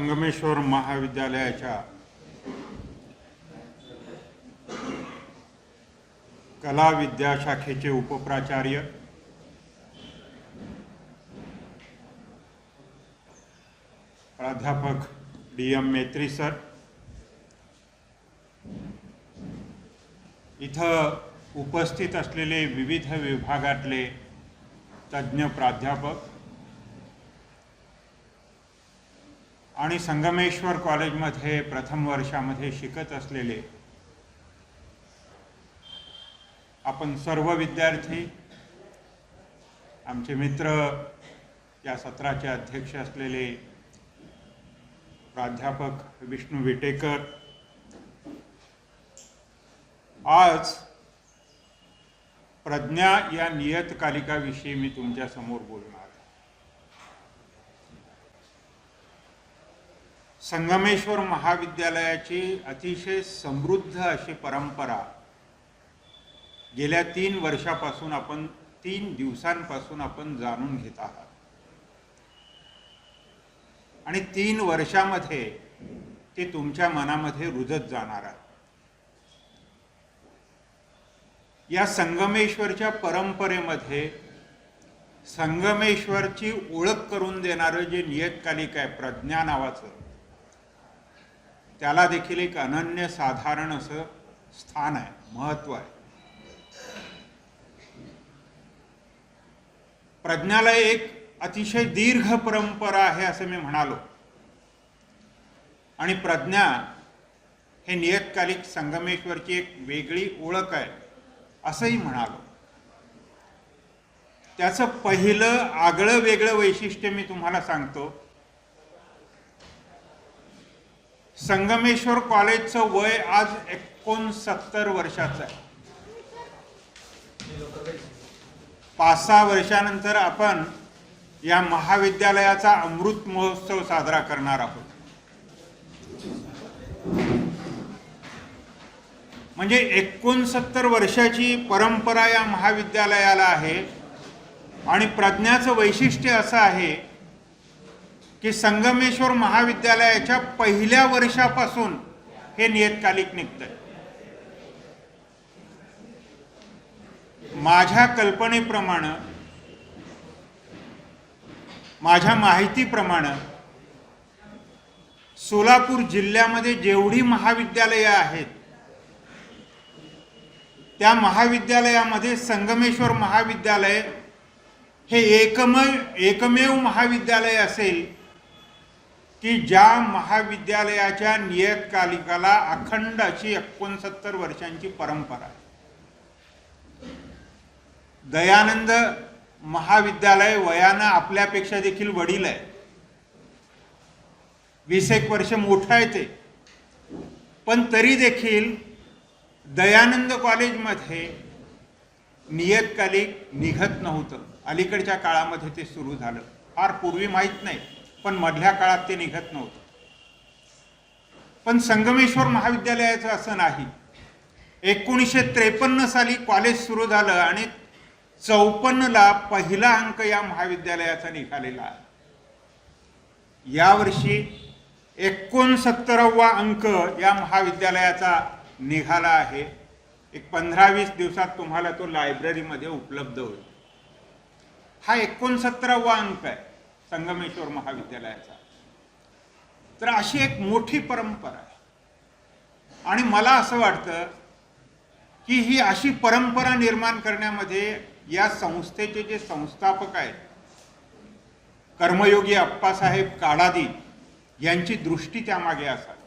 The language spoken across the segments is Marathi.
संगमेश्वर महाविद्यालयाच्या कला विद्याशाखेचे उपप्राचार्य प्राध्यापक डी एम मेत्री सर. इथं उपस्थित असलेले विविध विभागातले तज्ज्ञ प्राध्यापक आणि संगमेश्वर कॉलेजमध्ये प्रथम वर्षामध्ये शिकत असलेले आपण सर्व विद्यार्थी आमचे मित्र या सत्राचे अध्यक्ष असलेले प्राध्यापक विष्णू विटेकर आज प्रज्ञा या नियतकालिकाविषयी मी तुमच्यासमोर बोलणार आहे. संगमेश्वर महाविद्यालयाची अतिशय समृद्ध अशी परंपरा गेल्या तीन वर्षापासून आपण तीन दिवसांपासून आपण जाणून घेत आहात. आणि तीन वर्षामध्ये ते तुमच्या मनामध्ये रुजत जाणार आहे या संगमेश्वरच्या परंपरेमध्ये संगमेश्वरची ओळख करून देणारं जे नियतकालिक आहे प्रज्ञा नावाचं त्याला देखील एक अनन्य साधारण असं स्थान आहे महत्त्व आहे. प्रज्ञाला एक अतिशय दीर्घ परंपरा आहे असं मी म्हणालो. आणि प्रज्ञा हे नियतकालिक संगमेश्वरची एक वेगळी ओळख आहे असंही म्हणालो. त्याचं पहिलं आगळं वेगळं वैशिष्ट्य मी तुम्हाला सांगतो. संगमेश्वर कॉलेजचं वय आज एकोणसत्तर वर्षाचं आहे. पाच सहा वर्षानंतर आपण या महाविद्यालयाचा अमृत महोत्सव साजरा करणार आहोत. म्हणजे एकोणसत्तर वर्षाची परंपरा या महाविद्यालयाला आहे आणि प्रज्ञाचं वैशिष्ट्य असं आहे की संगमेश्वर महाविद्यालयाच्या पहिल्या वर्षापासून हे नियतकालिक निघतं माझ्या कल्पनेप्रमाणे माझ्या माहितीप्रमाणे सोलापूर जिल्ह्यामध्ये जेवढी महाविद्यालयं आहेत त्या महाविद्यालयामध्ये संगमेश्वर महाविद्यालय हे एकमेव एकमेव महाविद्यालय असेल की ज्या महाविद्यालयाच्या नियतकालिकाला अखंड अशी एकोणसत्तर वर्षांची परंपरा आहे. दयानंद महाविद्यालय वयानं आपल्यापेक्षा देखील वडील आहे. वीस एक वर्ष मोठं आहे ते. पण तरी देखील दयानंद कॉलेजमध्ये नियतकालिक निघत नव्हतं. अलीकडच्या काळामध्ये ते सुरू झालं. फार पूर्वी माहीत नाही. पण मधल्या काळात ते निघत नव्हतं. पण संगमेश्वर महाविद्यालयाचं असं नाही. एकोणीसशे त्रेपन्न साली कॉलेज सुरू झालं आणि चौपन्नला पहिला अंक या महाविद्यालयाचा निघालेला. आहे यावर्षी एकोणसत्तरावा अंक या महाविद्यालयाचा निघाला आहे. एक पंधरा वीस दिवसात तुम्हाला तो लायब्ररीमध्ये उपलब्ध होईल. हा एकोणसत्तरावा अंक आहे. संगमेश्वर महाविद्यालयाचा. तर अशी एक मोठी परंपरा आहे. आणि मला असं वाटतं की ही अशी परंपरा निर्माण करण्यामध्ये या संस्थेचे जे संस्थापक आहेत कर्मयोगी अप्पासाहेब काडादी यांची दृष्टी त्यामागे असावी.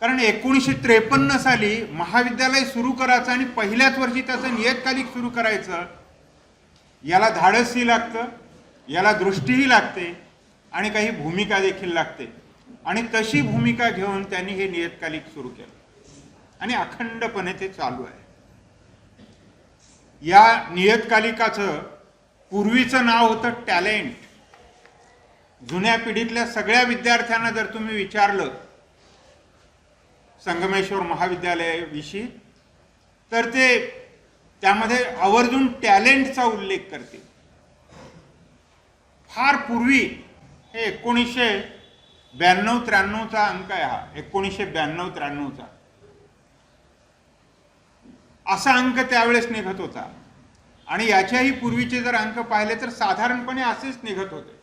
कारण एकोणीसशे त्रेपन्न साली महाविद्यालय सुरू करायचं आणि पहिल्याच वर्षी त्याचं नियतकालिक सुरू करायचं याला धाडसही लागतं. याला दृष्टीही लागते आणि काही भूमिका देखील लागते. आणि तशी भूमिका घेऊन त्यांनी हे नियतकालिक सुरू केलं. आणि अखंडपणे ते चालू आहे. या नियतकालिकाचं पूर्वीचं नाव होतं टॅलेंट. जुन्या पिढीतल्या सगळ्या विद्यार्थ्यांना जर तुम्ही विचारलं संगमेश्वर महाविद्यालयाविषयी तर ते त्यामध्ये आवर्जून टॅलेंटचा उल्लेख करते फार पूर्वी हे एकोणीसशे ब्याण्णव त्र्याण्णवचा अंक आहे हा. एकोणीसशे ब्याण्णव त्र्याण्णवचा. असा अंक त्यावेळेस निघत होता. आणि याच्याही पूर्वीचे जर अंक पाहिले तर साधारणपणे असेच निघत होते.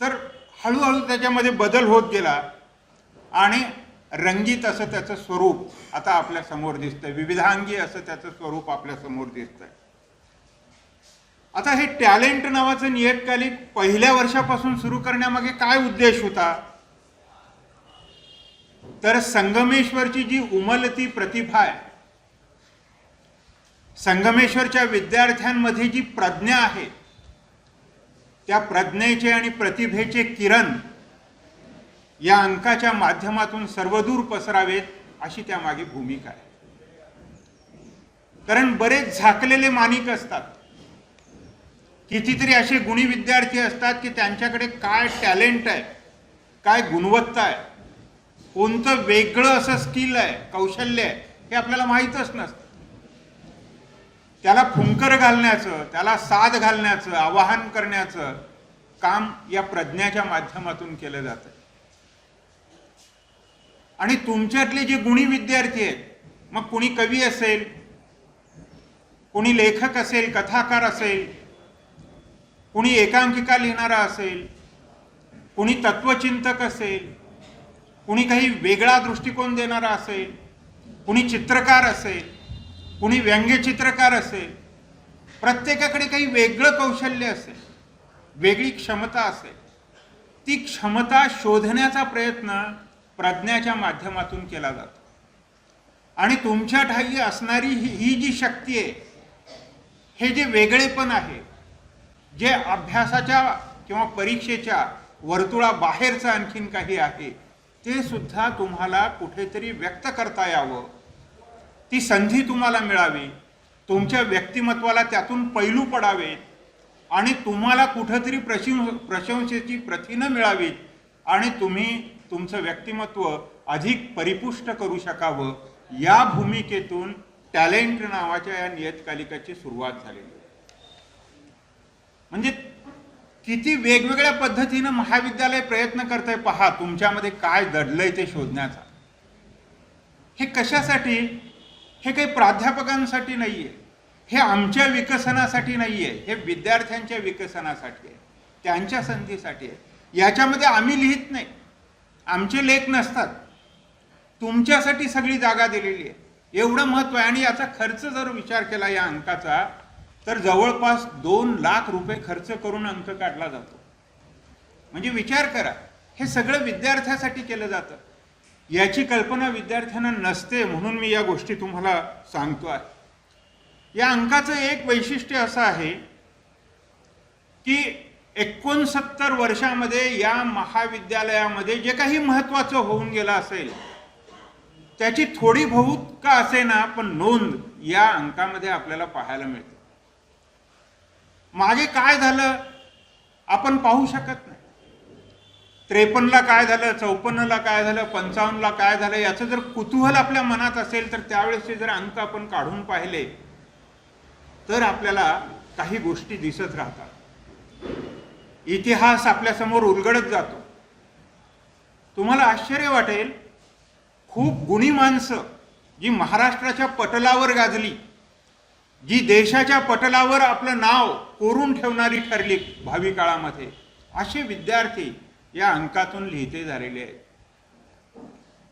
तर हळूहळू त्याच्यामध्ये बदल होत गेला आणि रंगीत असं त्याचं स्वरूप आता आपल्यासमोर दिसतंय. विविधांगी असं त्याचं स्वरूप आपल्यासमोर दिसतंय. आता हे टॅलेंट नावाचं नियतकालिक पहिल्या वर्षापासून सुरू करण्यामागे काय उद्देश होता? तर संगमेश्वरची जी उमलती प्रतिभा आहे संगमेश्वरच्या विद्यार्थ्यांमध्ये जी प्रज्ञा आहे त्या प्रज्ञेचे आणि प्रतिभेचे किरण या अंकाच्या माध्यमातून सर्वदूर पसरावेत अशी त्यामागे भूमिका आहे. कारण बरेच झाकलेले मानिक असतात. कितीतरी असे गुणी विद्यार्थी असतात की त्यांच्याकडे काय टॅलेंट आहे काय गुणवत्ता आहे कोणतं वेगळं असं स्किल आहे कौशल्य आहे हे आपल्याला माहीतच नसतं. त्याला फुंकर घालण्याचं त्याला साथ घालण्याचं आवाहन करण्याचं काम या प्रज्ञाच्या माध्यमातून केलं जातं. आणि तुमच्यातले जे गुणी विद्यार्थी आहेत मग कुणी कवी असेल कुणी लेखक असेल कथाकार असेल कुणी एकांकिका लिहिणारा असेल कुणी तत्वचिंतक असेल कुणी काही वेगळा दृष्टिकोन देणारा असेल कुणी चित्रकार असेल कुणी व्यंग्यचित्रकार असेल प्रत्येकाकडे काही वेगळं कौशल्य असेल वेगळी क्षमता असेल ती क्षमता शोधण्याचा प्रयत्न प्रज्ञाच्या माध्यमातून केला जातो. आणि तुमच्या ठाई असणारी ही ही जी शक्ती आहे हे जे वेगळेपण आहे जे अभ्यासाच्या किंवा परीक्षेच्या वर्तुळाबाहेरचं आणखीन काही आहे ते सुद्धा तुम्हाला कुठेतरी व्यक्त करता यावं. ती संधी तुम्हाला मिळावी तुमच्या व्यक्तिमत्वाला त्यातून पैलू पडावेत आणि तुम्हाला कुठंतरी प्रशं प्रशंसेची प्रथिनं मिळावीत आणि तुम्ही तुमचं व्यक्तिमत्व अधिक परिपुष्ट करू शकावं. या भूमिकेतून टॅलेंट नावाच्या या नियतकालिकाची सुरुवात झालेली म्हणजे किती वेगवेगळ्या पद्धतीनं महाविद्यालय प्रयत्न करत आहे पहा तुमच्यामध्ये काय दडलंय ते शोधण्याचा. हे कशासाठी? हे काही प्राध्यापकांसाठी नाहीये. हे आमच्या विकसनासाठी नाहीये. हे विद्यार्थ्यांच्या विकसनासाठी आहे. त्यांच्या संधीसाठी आहे. याच्यामध्ये आम्ही लिहित नाही. आमचे लेख नसतात. तुमच्यासाठी सगळी जागा दिलेली आहे. एवढं महत्त्व आहे. आणि याचा खर्च जर विचार केला या अंकाचा तर जवळपास दोन लाख रुपये खर्च करून अंक काढला जातो. म्हणजे विचार करा हे सगळं विद्यार्थ्यासाठी केलं जातं. याची कल्पना विद्यार्थ्यांना नसते म्हणून मी या गोष्टी तुम्हाला सांगतो आहे. या अंकाचं एक वैशिष्ट्य असं आहे की एकोणसत्तर वर्षामध्ये या महाविद्यालयामध्ये जे काही महत्त्वाचं होऊन गेलं असेल त्याची थोडी बहुत का असेना पण नोंद या अंकामध्ये आपल्याला पाहायला मिळते. मागे काय झालं आपण पाहू शकत नाही. त्रेपन्नला काय झालं चौपन्नला काय झालं पंचावन्नला काय झालं याचं जर कुतूहल आपल्या मनात असेल तर त्यावेळेसचे जर अंक आपण काढून पाहिले तर आपल्याला काही गोष्टी दिसत राहतात. इतिहास आपल्यासमोर उलगडत जातो. तुम्हाला आश्चर्य वाटेल खूप गुणी माणसं जी महाराष्ट्राच्या पटलावर गाजली जी देशाच्या पटलावर आपलं नाव कोरून ठेवणारी ठरली भावी काळामध्ये असे विद्यार्थी या अंकातून लिहिते झालेले आहेत.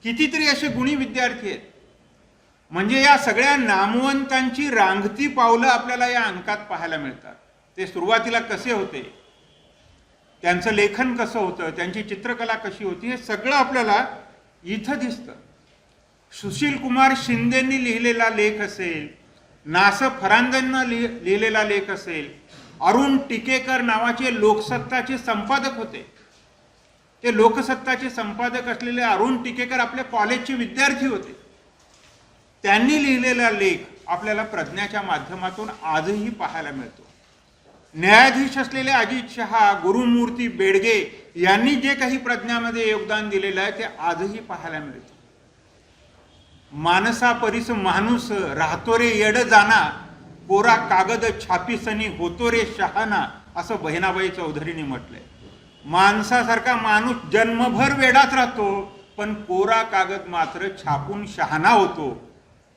कितीतरी असे गुणी विद्यार्थी आहेत. म्हणजे या सगळ्या नामवंतांची रांगती पावलं आपल्याला या अंकात पाहायला मिळतात. ते सुरुवातीला कसे होते? त्यांचं लेखन कसं होतं? त्यांची चित्रकला कशी होती? हे सगळं आपल्याला इथं दिसतं. सुशील कुमार शिंदेंनी लिहिलेला लेख असेल नास फरांदेंना लिह लिहिलेला लेख असेल अरुण टिकेकर नावाचे लोकसत्ताचे संपादक होते. ते लोकसत्ताचे संपादक असलेले अरुण टिकेकर आपल्या कॉलेजचे विद्यार्थी होते. त्यांनी लिहिलेला लेख आपल्याला प्रज्ञाच्या माध्यमातून आजही पाहायला मिळतो. न्यायाधीश असलेले अजित शहा गुरुमूर्ती बेडगे यांनी जे काही प्रज्ञामध्ये योगदान दिलेलं आहे ते आजही पाहायला मिळतं. मानसा परिस माणूस राहतो रे येड जाना. कोरा कागद छापीसनी होतो रे शहाना असं बहिणाबाई चौधरीने म्हटलंय. माणसासारखा माणूस जन्मभर वेडाच राहतो पण कोरा कागद मात्र छापून शहाणा होतो.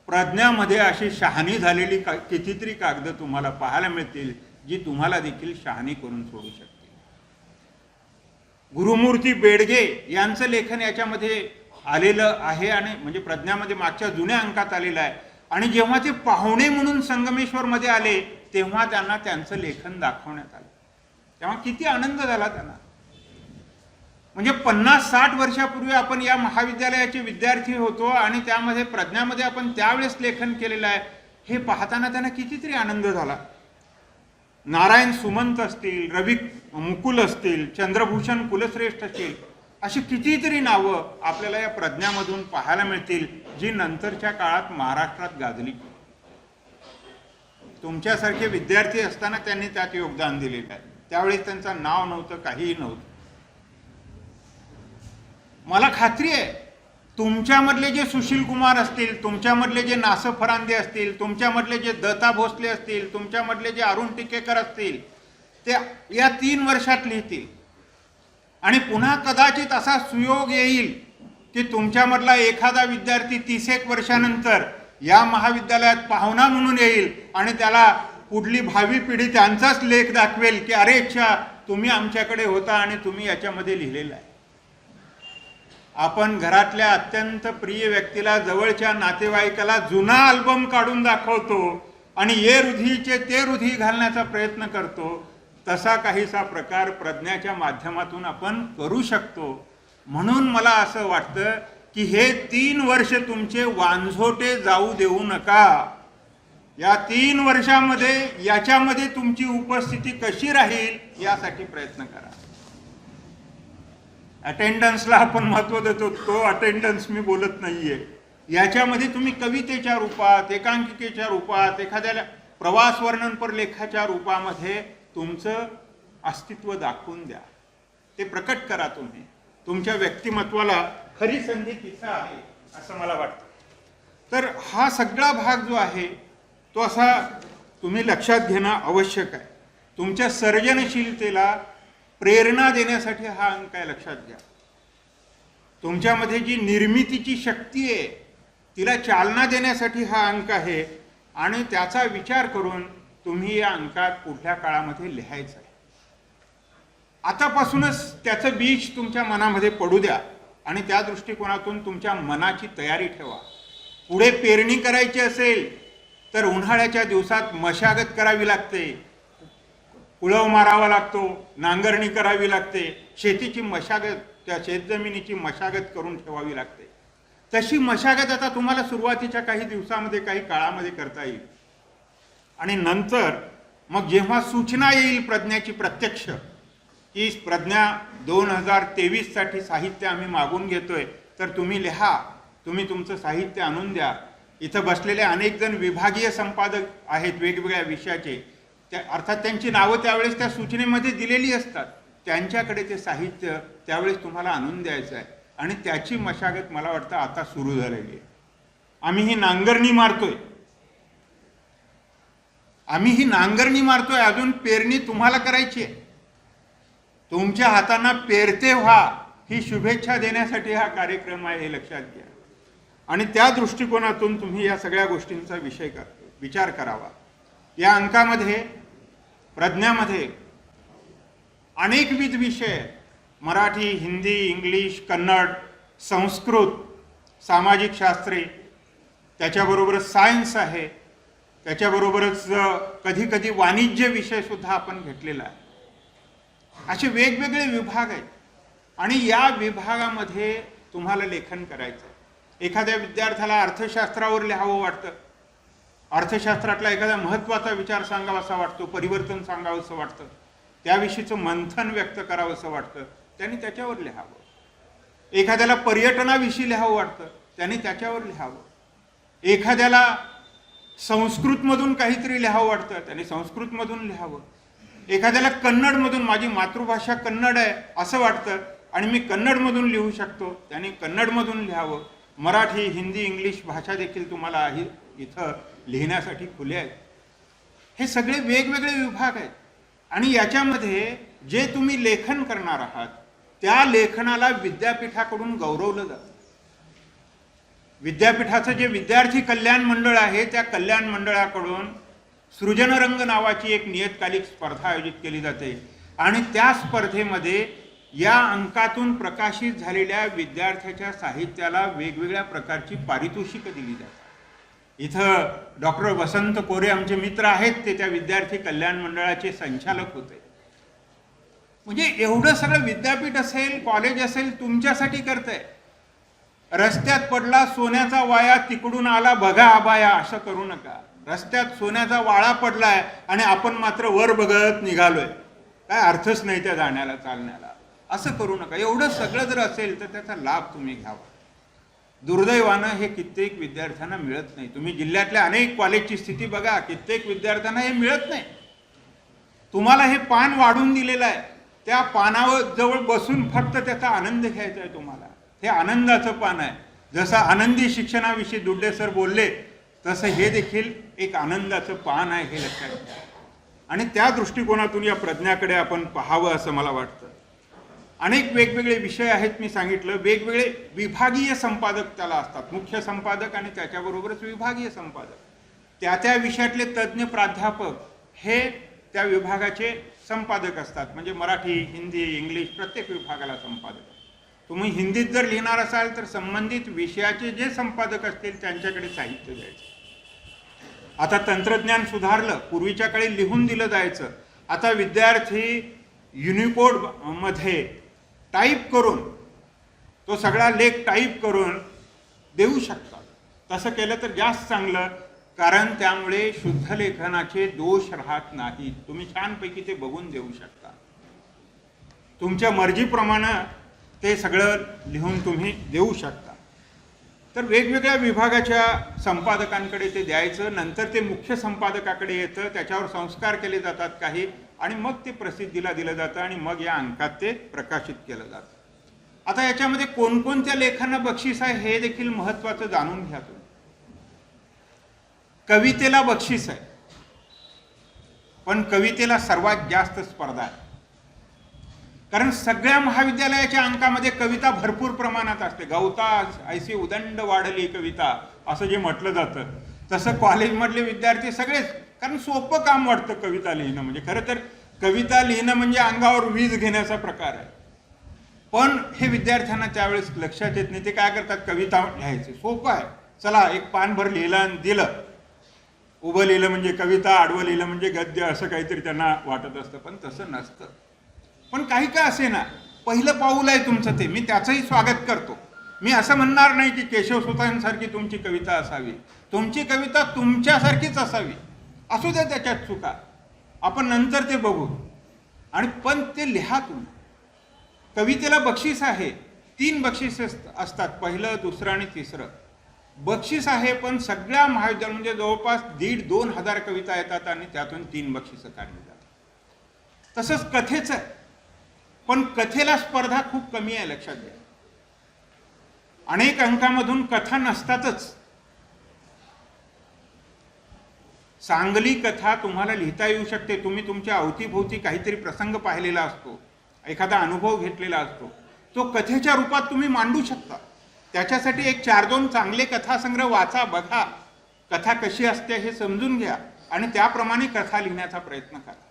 प्रज्ञामध्ये अशी शहाणी झालेली का कितीतरी कागद तुम्हाला पाहायला मिळतील जी तुम्हाला देखील शहाणी करून सोडू शकतील. गुरुमूर्ती बेडगे यांचं लेखन याच्यामध्ये आलेलं आहे आणि म्हणजे प्रज्ञामध्ये मागच्या जुन्या अंकात आलेलं आहे. आणि जेव्हा ते पाहुणे म्हणून संगमेश्वरमध्ये आले तेव्हा त्यांना त्यांचं लेखन दाखवण्यात आलं. तेव्हा किती आनंद झाला त्यांना. म्हणजे पन्नास साठ वर्षापूर्वी आपण या महाविद्यालयाचे विद्यार्थी होतो आणि त्यामध्ये प्रज्ञामध्ये आपण त्यावेळेस लेखन केलेलं आहे. हे पाहताना त्यांना कितीतरी आनंद झाला. नारायण सुमंत असतील रवी मुकुल असतील चंद्रभूषण कुलश्रेष्ठ असतील अशी कितीतरी नावं आपल्याला या प्रज्ञामधून पाहायला मिळतील जी नंतरच्या काळात महाराष्ट्रात गाजली. तुमच्यासारखे विद्यार्थी असताना त्यांनी त्यात योगदान दिलेलं आहे. त्यावेळेस त्यांचं नाव नव्हतं काहीही नव्हतं. मला खात्री आहे तुमच्यामधले जे सुशील कुमार असतील तुमच्यामधले जे नासफ फरांदे असतील तुमच्यामधले जे दत्ता भोसले असतील तुमच्यामधले जे अरुण टिकेकर असतील ते या तीन वर्षात लिहितील. आणि पुन्हा कदाचित असा सुयोग येईल की तुमच्यामधला एखादा विद्यार्थी तीस एक वर्षानंतर या महाविद्यालयात पाहुणा म्हणून येईल आणि त्याला पुढली भावी पिढी त्यांचाच लेख दाखवेल की अरे अच्छा तुम्ही आमच्याकडे होता आणि तुम्ही याच्यामध्ये लिहिलेला आहे. आपण घरातल्या अत्यंत प्रिय व्यक्तीला जवळच्या नातेवाईकाला जुना अल्बम काढून दाखवतो आणि ये रुधीचे ते रुधी घालण्याचा प्रयत्न करतो तसा काहीसा प्रकार प्रज्ञाच्या माध्यमातून आपण करू शकतो. म्हणून मला असं वाटतं की हे तीन वर्ष तुमचे वांझोटे जाऊ देऊ नका. या तीन वर्षामध्ये याच्यामध्ये तुमची उपस्थिती कशी राहील यासाठी प्रयत्न करा. अटेंडन्सला आपण महत्त्व देतो तो अटेंडन्स मी बोलत नाहीये. याच्यामध्ये तुम्ही कवितेच्या रूपात एकांकिकेच्या रूपात एखाद्या प्रवास वर्णनपर लेखाच्या रूपामध्ये तुमचं अस्तित्व दाखवून द्या. ते प्रकट करा तुम्ही. तुमच्या व्यक्तिमत्वाला खरी संधी तिथं आहे असं मला वाटतं. तर हा सगळा भाग जो आहे तो असा तुम्ही लक्षात घेणं आवश्यक आहे. तुमच्या सर्जनशीलतेला प्रेरणा देण्यासाठी हा अंक आहे लक्षात घ्या. तुमच्यामध्ये जी निर्मितीची शक्ती आहे तिला चालना देण्यासाठी हा अंक आहे आणि त्याचा विचार करून तुम्ही या अंकात पुढल्या काळामध्ये लिहायचं आहे. आतापासूनच त्याचं बीज तुमच्या मनामध्ये पडू द्या आणि त्या दृष्टिकोनातून तुमच्या मनाची तयारी ठेवा. पुढे पेरणी करायची असेल तर उन्हाळ्याच्या दिवसात मशागत करावी लागते. कुळव मारावा लागतो नांगरणी करावी लागते. शेतीची मशागत त्या शेतजमिनीची मशागत करून ठेवावी लागते. तशी मशागत आता तुम्हाला सुरुवातीच्या काही दिवसामध्ये काही काळामध्ये करता येईल. आणि नंतर मग जेव्हा सूचना येईल प्रज्ञाची प्रत्यक्ष की प्रज्ञा दोन हजार तेवीससाठी साहित्य आम्ही मागून घेतोय तर तुम्ही लिहा तुम्ही तुमचं साहित्य आणून द्या. इथं बसलेले अनेक जण विभागीय संपादक आहेत वेगवेगळ्या विषयाचे. त्या अर्थात त्यांची नावं त्यावेळेस त्या सूचनेमध्ये दिलेली असतात. त्यांच्याकडे ते साहित्य त्यावेळेस तुम्हाला आणून द्यायचं आहे. आणि त्याची मशागत मला वाटतं आता सुरू झालेली आहे. आम्ही ही नांगरणी मारतोय. आम्ही ही नांगरणी मारतोय अजून पेरणी तुम्हाला करायची आहे. तुमच्या हातांना पेरते व्हा ही शुभेच्छा देण्यासाठी हा कार्यक्रम आहे हे लक्षात घ्या. आणि त्या दृष्टिकोनातून तुम्ही या सगळ्या गोष्टींचा विषय कर विचार करावा. या अंकामध्ये प्रज्ञामध्ये अनेकविध विषय मराठी हिंदी इंग्लिश कन्नड संस्कृत सामाजिक शास्त्रे त्याच्याबरोबर सायन्स आहे त्याच्याबरोबरच कधी कधी वाणिज्य विषय सुद्धा आपण घेतलेला आहे. असे वेगवेगळे विभाग आहेत. आणि या विभागामध्ये तुम्हाला लेखन करायचं आहे एखाद्या विद्यार्थ्याला अर्थशास्त्रावर लिहावं वाटतं. अर्थशास्त्रातला एखादा महत्त्वाचा विचार सांगावासा वाटतो परिवर्तन सांगावंसं वाटतं. त्याविषयीचं मंथन व्यक्त करावंसं वाटतं. त्यांनी त्याच्यावर लिहावं. एखाद्याला पर्यटनाविषयी लिहावं वाटतं त्यांनी त्याच्यावर लिहावं. एखाद्याला संस्कृतमधून काहीतरी लिहावं वाटतं त्याने संस्कृतमधून लिहावं. एखाद्याला कन्नडमधून माझी मातृभाषा कन्नड आहे असं वाटतं आणि मी कन्नडमधून लिहू शकतो त्याने कन्नडमधून लिहावं. मराठी हिंदी इंग्लिश भाषा देखील तुम्हाला आहे इथं लिहिण्यासाठी खुले आहेत. हे सगळे वेगवेगळे विभाग आहेत. आणि याच्यामध्ये जे तुम्ही लेखन करणार आहात त्या लेखनाला विद्यापीठाकडून गौरवलं जातं. विद्यापीठाचं जे विद्यार्थी कल्याण मंडळ आहे त्या कल्याण मंडळाकडून सृजनरंग नावाची एक नियतकालिक स्पर्धा आयोजित केली जाते. आणि त्या स्पर्धेमध्ये या अंकातून प्रकाशित झालेल्या विद्यार्थ्याच्या साहित्याला वेगवेगळ्या प्रकारची पारितोषिकं दिली जातात. इथं डॉक्टर वसंत कोरे आमचे मित्र आहेत ते त्या विद्यार्थी कल्याण मंडळाचे संचालक होते. म्हणजे एवढं सगळं विद्यापीठ असेल कॉलेज असेल तुमच्यासाठी करतंय. रस्त्यात पडला सोन्याचा वाया तिकडून आला बघा आबाया असं करू नका. रस्त्यात सोन्याचा वाळा पडलाय आणि आपण मात्र वर बघत निघालोय. काय अर्थच नाही त्या जाण्याला चालण्याला. असं करू नका. एवढं सगळं जर असेल तर त्याचा लाभ तुम्ही घ्यावा. दुर्दैवानं हे कित्येक विद्यार्थ्यांना मिळत नाही. तुम्ही जिल्ह्यातल्या अनेक कॉलेजची स्थिती बघा. कित्येक विद्यार्थ्यांना हे मिळत नाही. तुम्हाला हे पान वाढून दिलेलं आहे. त्या पानावर जवळ बसून फक्त त्याचा आनंद घ्यायचा आहे तुम्हाला. हे आनंदाचं पान आहे. जसं आनंदी शिक्षणाविषयी दुड्डे सर बोलले तसं हे देखील एक आनंदाचं पान आहे हे लक्षात घ्या. आणि त्या दृष्टिकोनातून या प्रज्ञाकडे आपण पाहावं असं मला वाटतं. अनेक वेगवेगळे विषय आहेत मी सांगितलं. वेगवेगळे विभागीय संपादक त्याला असतात. मुख्य संपादक आणि त्याच्याबरोबरच विभागीय संपादक. त्या त्या विषयातले तज्ज्ञ प्राध्यापक हे त्या विभागाचे संपादक असतात. म्हणजे मराठी हिंदी इंग्लिश प्रत्येक विभागाला संपादक. तुम्ही हिंदीत जर लिहिणार असाल तर संबंधित विषयाचे जे संपादक असतील त्यांच्याकडे साहित्य द्यायचं. आता तंत्रज्ञान सुधारलं पूर्वीच्या काळी लिहून दिलं जायचं. आता विद्यार्थी युनिकोडमध्ये टाईप करून तो सगळा लेख टाईप करून देऊ शकतात. तसं केलं तर जास्त चांगलं कारण त्यामुळे शुद्ध लेखनाचे दोष राहत नाहीत. तुम्ही छानपैकी ते बघून देऊ शकता. तुमच्या मर्जीप्रमाणे ते सगळं लिहून तुम्ही देऊ शकता. तर वेगवेगळ्या विभागाच्या संपादकांकडे ते द्यायचं नंतर ते मुख्य संपादकाकडे येतं त्याच्यावर संस्कार केले जातात काही आणि मग ते प्रसिद्धीला दिलं जातं आणि मग या अंकात ते प्रकाशित केलं जातं. आता याच्यामध्ये कोणकोणत्या लेखांना बक्षीस आहे हे देखील महत्वाचं जाणून घ्या तुम्ही. कवितेला बक्षीस आहे. पण कवितेला सर्वात जास्त स्पर्धा आहे. कारण सगळ्या महाविद्यालयाच्या अंकामध्ये कविता भरपूर प्रमाणात असते. गवता ऐशी उदंड वाढली कविता असं जे म्हटलं जातं. तसं कॉलेजमधले विद्यार्थी सगळेच कारण सोपं काम वाटतं कविता लिहिणं. म्हणजे खरं तर कविता लिहिणं म्हणजे अंगावर वीज घेण्याचा प्रकार आहे. पण हे विद्यार्थ्यांना त्यावेळेस लक्षात येत नाही. ते काय करतात? कविता लिहायचे. सोपं आहे. चला एक पानभर लिहिलं आणि दिलं. उभं लिहिलं म्हणजे कविता आडवं लिहिलं म्हणजे गद्य असं काहीतरी त्यांना वाटत असतं. पण तसं नसतं. पण काही का असे ना पहिलं पाऊल आहे तुमचं ते मी त्याचंही स्वागत करतो. मी असं म्हणणार नाही की केशव सुतांसारखी तुमची कविता असावी. तुमची कविता तुमच्यासारखीच असावी. असू द्या त्याच्यात चुका. आपण नंतर ते बघू. आणि पण ते लिहा तुम्ही. कवितेला बक्षीस आहे. तीन बक्षीस असतात. पहिलं दुसरं आणि तिसरं. बक्षीस आहे पण सगळ्या महाविद्यालय म्हणजे जवळपास दीड दोन हजार कविता येतात आणि त्यातून तीन बक्षिसं काढली जातात. तसंच कथेचं पण कथेला स्पर्धा खूप कमी आहे लक्षात घ्या. अनेक अंकामधून कथा नसतातच. चांगली कथा तुम्हाला लिहिता येऊ शकते. तुम्ही तुमच्या अवतीभोवती काहीतरी प्रसंग पाहिलेला असतो. एखादा अनुभव घेतलेला असतो. तो कथेच्या रूपात तुम्ही मांडू शकता. त्याच्यासाठी एक चार दोन चांगले कथासंग्रह वाचा बघा. कथा कशी असते हे समजून घ्या आणि त्याप्रमाणे कथा लिहिण्याचा प्रयत्न करा.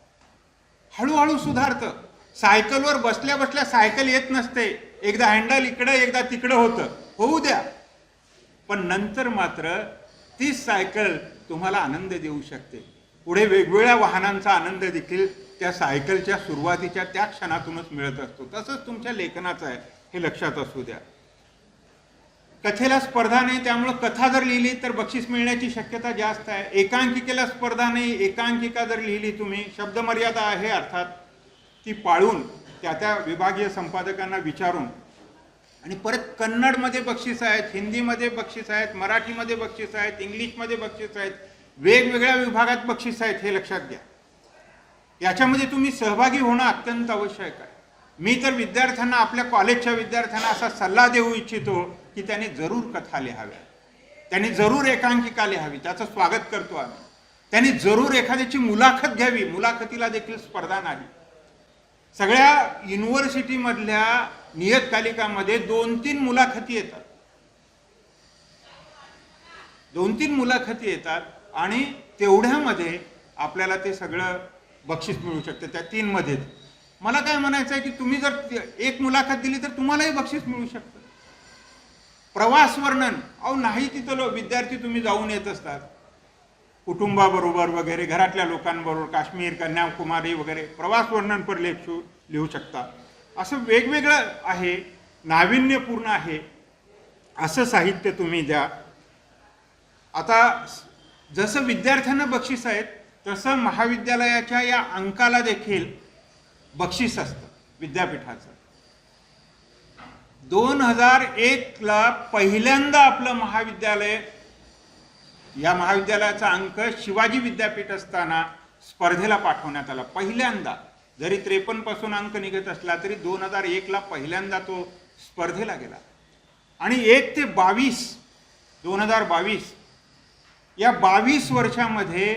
हळूहळू सुधारतं. सायकलवर बसल्या बसल्या सायकल येत नसते. एकदा हँडल इकडं एकदा तिकडं होतं. होऊ द्या. पण नंतर मात्र तीच सायकल तुम्हाला आनंद देऊ शकते. पुढे वेगवेगळ्या वाहनांचा आनंद देखील त्या सायकलच्या सुरुवातीच्या त्या क्षणातूनच मिळत असतो. तसंच तुमच्या लेखनाचं आहे. हे लक्षात असू द्या. कथेला स्पर्धा नाही त्यामुळं कथा जर लिहिली तर बक्षीस मिळण्याची शक्यता जास्त आहे. एकांकिकेला स्पर्धा नाही एकांकिका जर लिहिली तुम्ही शब्दमर्यादा आहे अर्थात. ती पाळून त्या त्या विभागीय संपादकांना विचारून आणि परत कन्नडमध्ये बक्षीस आहेत हिंदीमध्ये बक्षीस आहेत मराठीमध्ये बक्षीस आहेत इंग्लिशमध्ये बक्षीस आहेत वेगवेगळ्या विभागात बक्षीस आहेत हे लक्षात घ्या. याच्यामध्ये तुम्ही सहभागी होणं अत्यंत आवश्यक आहे. मी तर विद्यार्थ्यांना आपल्या कॉलेजच्या विद्यार्थ्यांना असा सल्ला देऊ इच्छितो की त्यांनी जरूर कथा लिहाव्या. त्यांनी जरूर एकांकिका लिहावी त्याचं स्वागत करतो आम्ही. त्यांनी जरूर एखाद्याची मुलाखत घ्यावी मुलाखतीला देखील स्पर्धा नाही. सगळ्या युनिव्हर्सिटीमधल्या नियतकालिकामध्ये दोन तीन मुलाखती येतात. दोन तीन मुलाखती येतात आणि तेवढ्यामध्ये आपल्याला ते सगळं बक्षीस मिळू शकतं त्या तीनमध्येच मला काय म्हणायचं आहे की तुम्ही जर एक मुलाखत दिली तर तुम्हालाही बक्षीस मिळू शकतं. प्रवास वर्णन. अहो नाही तिथं लो- विद्यार्थी तुम्ही जाऊन येत असतात. कुटुंबाबरोबर वगैरे घरातल्या लोकांबरोबर काश्मीर कन्याकुमारी वगैरे प्रवास वर्णन पर लिहू लिहू शकता. असं वेगवेगळं आहे नाविन्यपूर्ण आहे असं साहित्य तुम्ही द्या. आता जसं विद्यार्थ्यांना बक्षीस आहेत तसं महाविद्यालयाच्या या अंकाला देखील बक्षीस असतं विद्यापीठाचं. दोन हजार एकला पहिल्यांदा आपलं महाविद्यालय या महाविद्यालयाचा अंक शिवाजी विद्यापीठ असताना स्पर्धेला पाठवण्यात आला. पहिल्यांदा जरी त्रेपन्नपासून अंक निघत असला तरी दोन हजार एकला पहिल्यांदा तो स्पर्धेला गेला. आणि एक ते बावीस दोन हजार बावीस या बावीस वर्षामध्ये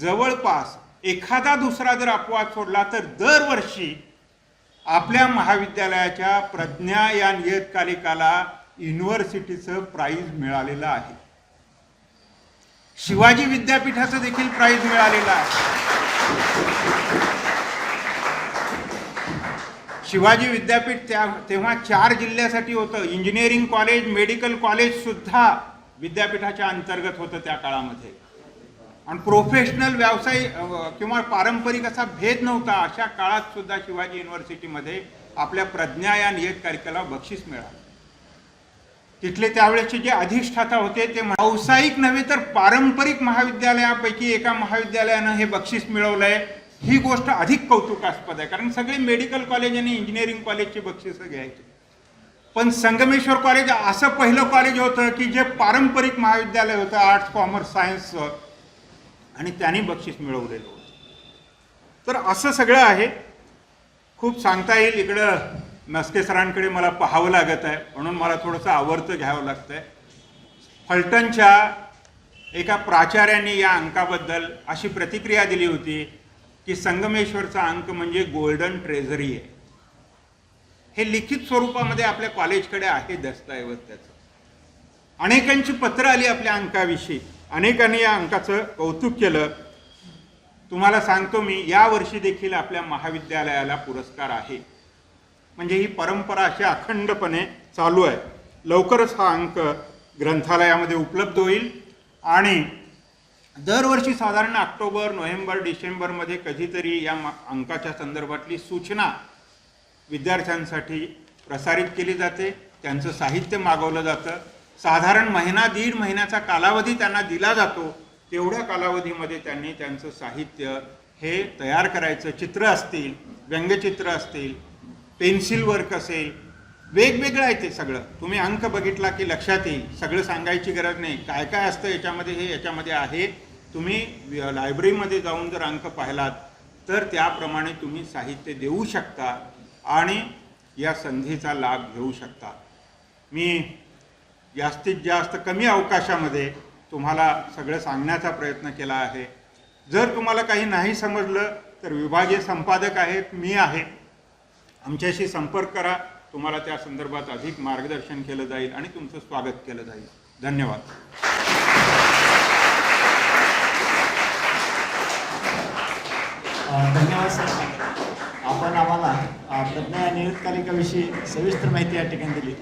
जवळपास एखादा दुसरा जर अपवाद सोडला तर दरवर्षी आपल्या महाविद्यालयाच्या प्रज्ञा या नियतकालिकाला युनिव्हर्सिटीचं प्राईज मिळालेलं आहे. शिवाजी विद्यापीठाचं देखील प्राईज मिळालेलं आहे. शिवाजी विद्यापीठ त्या तेव्हा चार जिल्ह्यासाठी होतं. इंजिनिअरिंग कॉलेज मेडिकल कॉलेज सुद्धा विद्यापीठाच्या अंतर्गत होतं त्या काळामध्ये. आणि प्रोफेशनल व्यवसाय किंवा पारंपरिक असा भेद नव्हता. अशा काळात सुद्धा शिवाजी युनिव्हर्सिटीमध्ये आपल्या प्रज्ञा या नियतकालिकाला बक्षीस मिळालं. तिथले त्यावेळेचे जे अधिष्ठाता होते ते व्यावसायिक नव्हे तर पारंपरिक महाविद्यालयापैकी एका महाविद्यालयानं हे बक्षीस मिळवलं आहे ही गोष्ट अधिक कौतुकास्पद आहे. कारण सगळे मेडिकल कॉलेज आणि इंजिनिअरिंग कॉलेजची बक्षिसं घ्यायचे. पण संगमेश्वर कॉलेज असं पहिलं कॉलेज होतं की जे पारंपरिक महाविद्यालय होतं आर्ट्स कॉमर्स सायन्सचं आणि त्यांनी बक्षीस मिळवलेलं होतं. तर असं सगळं आहे. खूप सांगता येईल. इकडं नसके सरांकडे मला पाहावं लागत आहे म्हणून मला थोडंसं आवर्तं घ्यावं लागतंय. फलटणच्या एका प्राचार्याने या अंकाबद्दल अशी प्रतिक्रिया दिली होती की संगमेश्वरचा अंक म्हणजे गोल्डन ट्रेझरी आहे. हे लिखित स्वरूपामध्ये आपल्या कॉलेजकडे आहे दस्तऐवज त्याचं. अनेकांची पत्र आली आपल्या अंकाविषयी. अनेकांनी या अंकाचं कौतुक केलं. तुम्हाला सांगतो मी या वर्षी देखील आपल्या महाविद्यालयाला पुरस्कार आहे. म्हणजे ही परंपरा अशी अखंडपणे चालू आहे. लवकरच हा अंक ग्रंथालयामध्ये उपलब्ध होईल आणि दरवर्षी साधारण ऑक्टोबर नोव्हेंबर डिसेंबरमध्ये कधीतरी या मा- अंकाच्या संदर्भातली सूचना विद्यार्थ्यांसाठी प्रसारित केली जाते. त्यांचं साहित्य मागवलं जातं. साधारण महिना दीड महिन्याचा कालावधी त्यांना दिला जातो. तेवढ्या कालावधीमध्ये त्यांनी त्यांचं साहित्य हे तयार करायचं चित्र असतील व्यंगचित्र असतील पेन्सिल वर्क असेल वेगवेगळं आहे ते सगळं. तुम्ही अंक बघितला की लक्षात येईल. सगळं सांगायची गरज नाही. काय काय असतं याच्यामध्ये हे याच्यामध्ये आहे. तुम्ही लायब्ररीमध्ये जाऊन जर अंक पाहिलात तर त्याप्रमाणे तुम्ही साहित्य देऊ शकता आणि या संधीचा लाभ घेऊ शकता. मी जास्तीत जास्त कमी अवकाशामध्ये तुम्हाला सगळं सांगण्याचा प्रयत्न केला आहे. जर तुम्हाला काही नाही समजलं तर विभागीय संपादक आहेत मी आहे. आमच्याशी संपर्क करा. तुम्हाला त्या संदर्भात अधिक मार्गदर्शन केलं जाईल आणि तुमचं स्वागत केलं जाईल. धन्यवाद. धन्यवाद सर. आपण आम्हाला प्रज्ञा नियतकालिकाविषयी सविस्तर माहिती या ठिकाणी दिली.